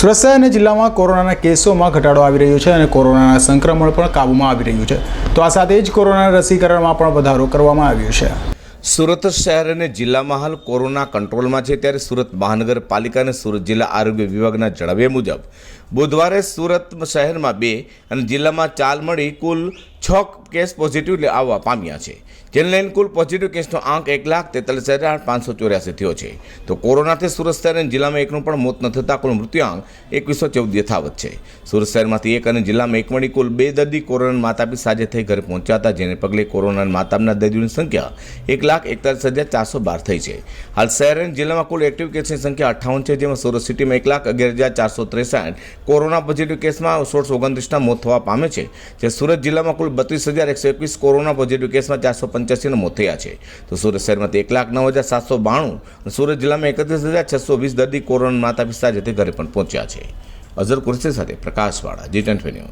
સુરત શહેર અને જિલ્લામાં કોરોનાના કેસોમાં ઘટાડો આવી રહ્યો છે અને કોરોનાના સંક્રમણ પણ કાબૂમાં આવી રહ્યું છે. તો આ સાથે જ કોરોનાના રસીકરણમાં પણ વધારો કરવામાં આવ્યો છે. સુરત શહેર અને જિલ્લામાં હાલ કોરોના કંટ્રોલમાં છે ત્યારે સુરત મહાનગરપાલિકા અને સુરત જિલ્લા આરોગ્ય વિભાગના જણાવ્યા મુજબ, બુધવારે સુરત શહેરમાં બે અને જિલ્લામાં ચાલ મળી કુલ છ કેસ પોઝિટિવ આવવા પામ્યા છે. જેને લઈને કુલ પોઝિટિવ કેસનો આંક એક લાખ તેતાલીસ હજાર પાંચસો ચોર્યાસી થયો છે. તો કોરોનાથી સુરત શહેર અને જિલ્લામાં એકનું પણ મોત ન થતાં કુલ મૃત્યુઆંક એકવીસો ચૌદ યથાવત છે. સુરત શહેરમાંથી એક અને જિલ્લામાં એક મળી કુલ બે દર્દી કોરોના માતાપી સાજે થઈ ઘરે પહોંચ્યા હતા, જેને પગલે કોરોના માતાપના દર્દીઓની સંખ્યા એક લાખ એકતાલીસ હજાર ચારસો બાર થઈ છે. હાલ શહેર અને જિલ્લામાં કુલ એક્ટિવ કેસની સંખ્યા અઠ્ઠાવન છે, જેમાં સુરત સિટીમાં એક લાખ અગિયાર હજાર ચારસો ત્રેસઠ કોરોના પોઝિટિવ કેસમાં સોળસો ઓગણત્રીસના મોત થવા પામે છે. જે સુરત જિલ્લામાં કુલ બત્રીસ હજાર એકસો એકવીસ કોરોના પોઝિટિવ કેસમાં ચારસો પંચ્યાસીના મોત થયા છે. તો સુરત શહેરમાંથી એક લાખ નવ હજાર સાતસો બાણું અને સુરત જિલ્લામાં એકત્રીસ હજાર છસો વીસ દર્દી કોરોના માતા પિતા જતે ઘરે પણ પહોંચ્યા છે. અઝર કુરશી સાથે પ્રકાશવાળા જી ટ્વેન્ટી